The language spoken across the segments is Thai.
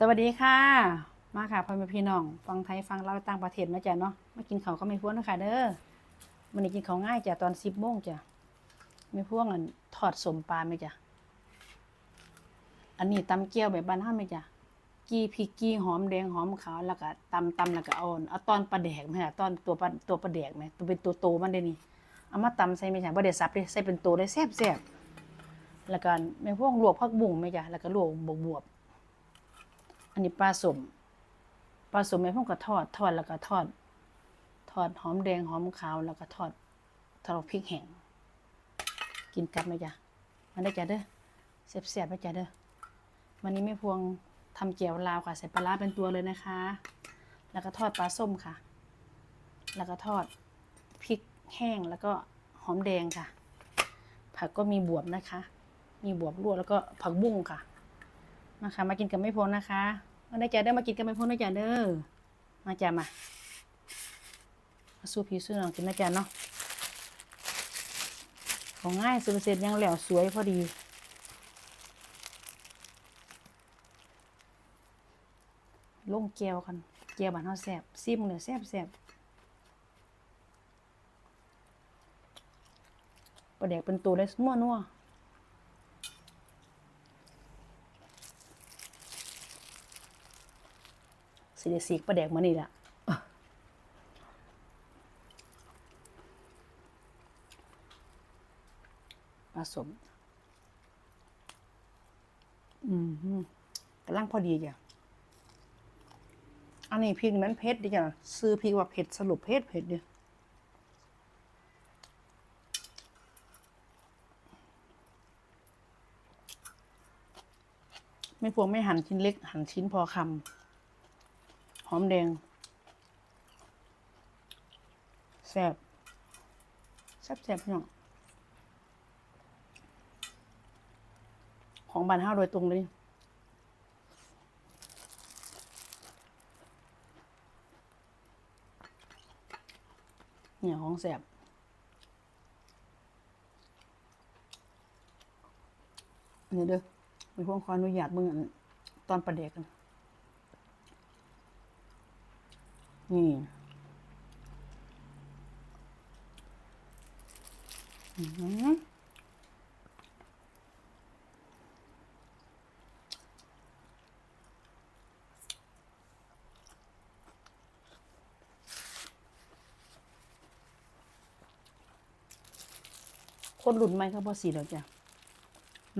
สวัสดีค่ะ มาค่ะพ่อแม่พี่น้องฟังไทยฟังเราต่างประเทศนะจ๊ะเนาะมากินข้าวก็ไม่พ้นนะคะเด้อมันนี้กินข้าวง่ายจ้ะตอนสิบโมงจ้ะไม่พ่วงอันทอดสมปลาไหมจ้ะอันนี้ตำเกี๊ยวแบบบ้านห้าไหมจ้ะกีพริกกีหอมแดงหอมขาวแล้วก็ตำตำแล้วก็เอาเอาตอนปลาแดกไหมคะตอนตัวปลาตัวปลาแดกไหมตัวเป็นตัวโตมันเด้นี่เอามาตำใส่ไหมจ้ะบ่ได้สับเลยใส่เป็นตัวได้แซ่บแซ่บๆแล้วก็แม่พวกลวกผักบุ้งไหมจ้ะแล้วก็ลวกบวบวบๆ อันนี้ปลาสมปลาสมแม่พวกก็ทอด ทอดแล้วก็ทอด ทอดหอมแดงหอมขาวแล้วก็ทอดทอดพริกแห้งกินกับไหมจ้ะมันได้จ้ะเด้อแซ่บๆไหมจ้ะเด้อวันนี้แม่พวงทำเจียวลาวค่ะใส่ปลาร้าเป็นตัวเลยนะคะ แล้วก็ทอดปลาส้มค่ะ แล้วก็ทอดพริกแห้งแล้วก็หอมแดงค่ะ ผักก็มีบวบนะคะ มีบวบลวกแล้วก็ผักบุ้งค่ะมาค่ะมากินกันไม่พ้นนะคะ มาได้จ้ะเด้อมากินกันไม่พ้นนะจ้ะเด้อมาจ้ะมามาสู้พี่สู้น้องกินนะจ้ะเนาะของง่ายสุดเสร็จยังแหลวสวยพอดีลงแก้วกันแก้วบานเฮาแซ่บซิมเนี่ยแซ่บแซ่บปลาแดกเป็นตัวได้นัวนัว สิเดสีกปลาแดกมานี่แหละผสม อืมฮึกำลังพอดีจ้ะอันนี้พริกมันเผ็ดดิจ้ะซื้อพริกว่าเผ็ดสรุปเผ็ดเผ็ดเดียไม่พวงไม่หั่นชิ้นเล็ก หั่นชิ้นพอคำ หอมแดงแซ่บแซ่บแซ่บพี่น้องของบานห้าโดยตรงเลยเนี่ยของแซ่บอันนี้เด้อมีพวกขออนุญาตมึงอันตอนประเด็กกัน นี่อือหือคนรุ่นใหม่เขาพอสีแล้วจ้ะ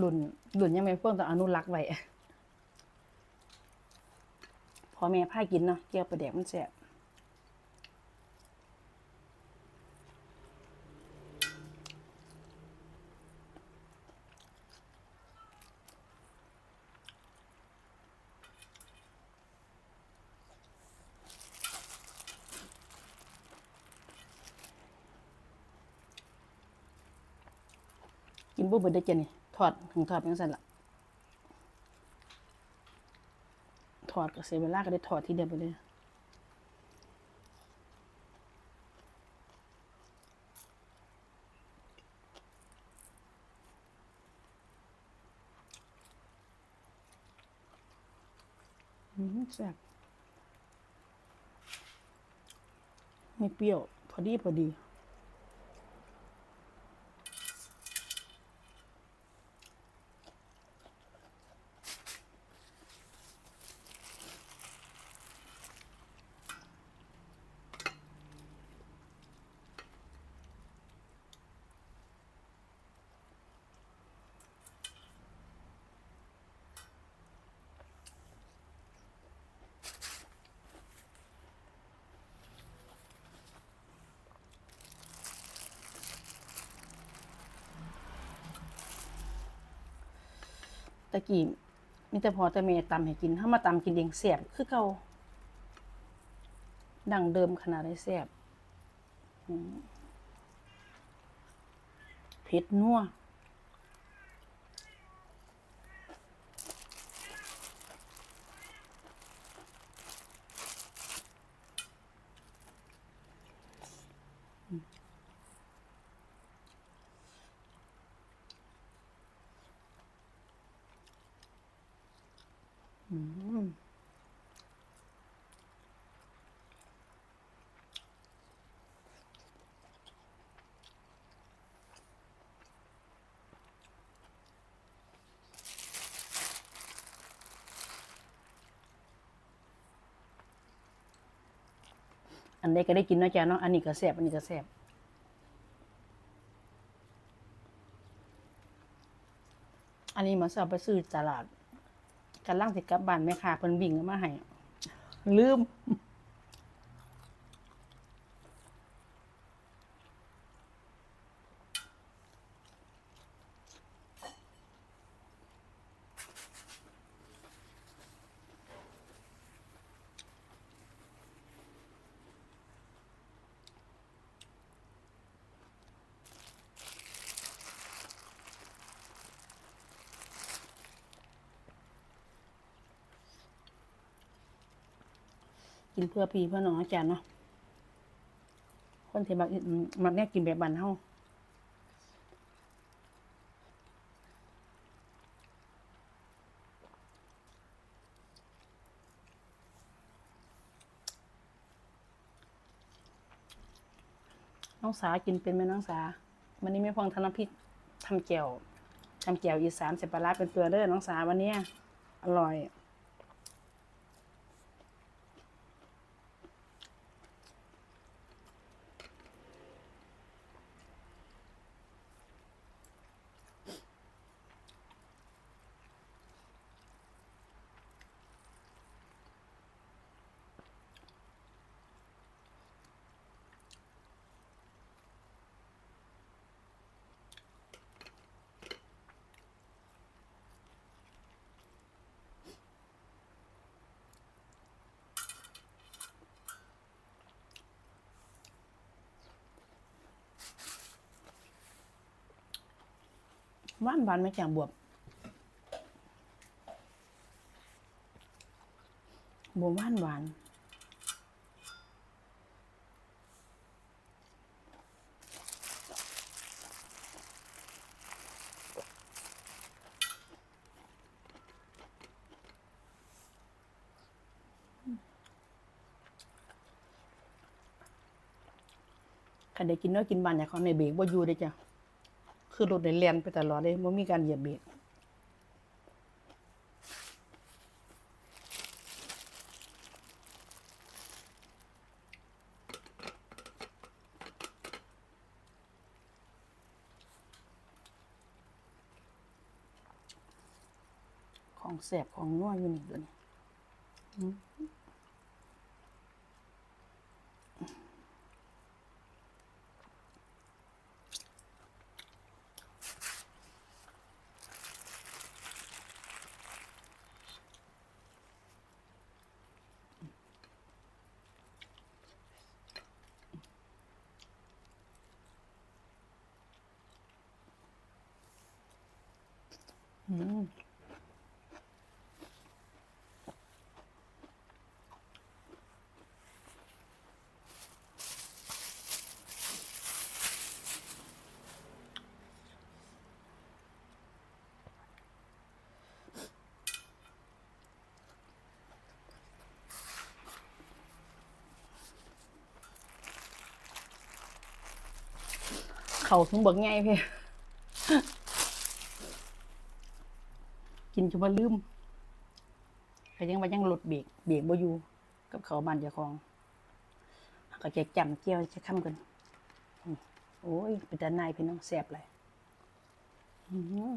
รุ่นรุ่นยังไม่เพิ่งต้องอนุรักษ์ไว้พอแม่พากินเนาะเกี่ยวปลาแดกมันแซ่บ บุบเบิดได้เจนี่ทอดถึงทอดเป็นสั่นละทอดกับเซเวลาก็ได้ทอดทีเดียวไปเลยอืมแซ่บไม่เปรี้ยว พอดี พอดีะกี้มีแต่พอแต่เมตำให้กินถ้ามาตำกินเองแซ่บคือเก่าดังเดิมขนาดได้แซ่บเผ็ดนัวอืม อันใดก็ได้กินเนาะจ้ะเนาะอันนี้ก็แซ่บอันนี้ก็แซ่บอันนี้มาสอบไปซื้อตลาดกันล่างสิกลับบ้านแม่ค้าเพิ่นวิ่งมาให้ลืม กินเพื่อพี่เพื่อน้องอาจารย์เนาะคนที่มักมักเนี่ยกินแบบบ้านเฮาน้องสากินเป็นไหมน้องสาวันนี้ไม่พองทำน้ำพริกทำแจ่วทำแจ่วอีสานเสร็จปลาร้าเป็นตัวเด้อน้องสาวันนี้อร่อย วานหวานไม่แจ่บวบบวหวานหวานคันได้กินเนื้อกินบานอย่าเขาในเบรกบ่าอยู่เด้จ้ะ คือรถในเลียนไปตลอดเลยไม่มีการเหยียบเบรกของแสบของนัวอยู่นี่เดี๋ยวนี้ อืมอืมเขาถึงบอกไงเพ่ กิน จนว่าลืมก็ยังว่ายังหลดเบรกเบรกบ่อยู่กับเขาวบ้านเจ้าของก็จะจำเจียวจะค้ำกันโอ้ยเป็นแต่นายพี่น้องแสบเลยอื้อ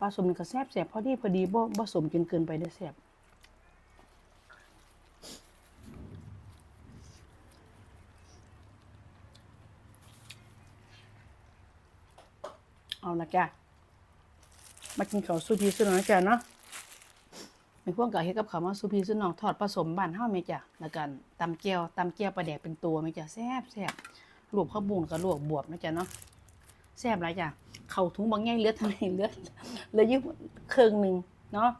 ปลาสมนี่ก็แซ่บแสบพอดีพอดีบ่บ่สมจนเกินไปเด้อแสบ เอาละจ้ะมากินข้าวสุพีสุนองจ้ะเนาะในพวกกะเฮ็ดกับข้าวมาสุพีสุนองทอดผสมบ้านเฮาแม่จ้ะแล้วกันตำแก้วตำแก้วปลาแดกเป็นตัวแม่จ้ะแซ่บแซ่บลวกข้าวบุญกับลวกบวบแม่จ้ะเนาะแซ่บหลายจ้ะเข้าถุงบางแง่เลือดทำไมเลือดเหลืออยู่ครึ่งหนึ่งเนาะ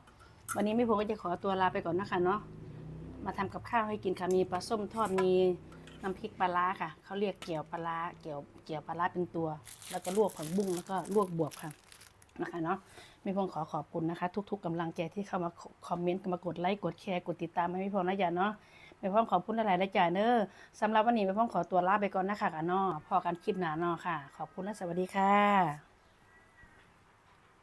วันนี้แม่พวงก็จะขอตัวลาไปก่อนนะคะเนาะมาทำกับข้าวให้กินค่ะมีปลาส้มทอดมี น้ำพริกปลาร้าค่ะ เขาเรียกเกี่ยวปลาร้าเกี่ยวเกี่ยวปลาร้าเป็นตัว แล้วก็ลวกผักบุ้งแล้วก็ลวกบวบค่ะนะคะเนาะไม่พงขอขอบคุณนะคะ ทุก ๆกำลังใจที่เข้ามาคอมเมนต์มากดไลค์กดแชร์กดติดตามให้ม่พงนะจ๊ะเนาะไม่พงขอบคุณหลายๆนะจ๊ะเนอะสำหรับวันนี้ไม่พงขอตัวลาไปก่อนนะคะกันเนาะพอกันคลิปหน้าเนาะค่ะ ขอบคุณและสวัสดีค่ะ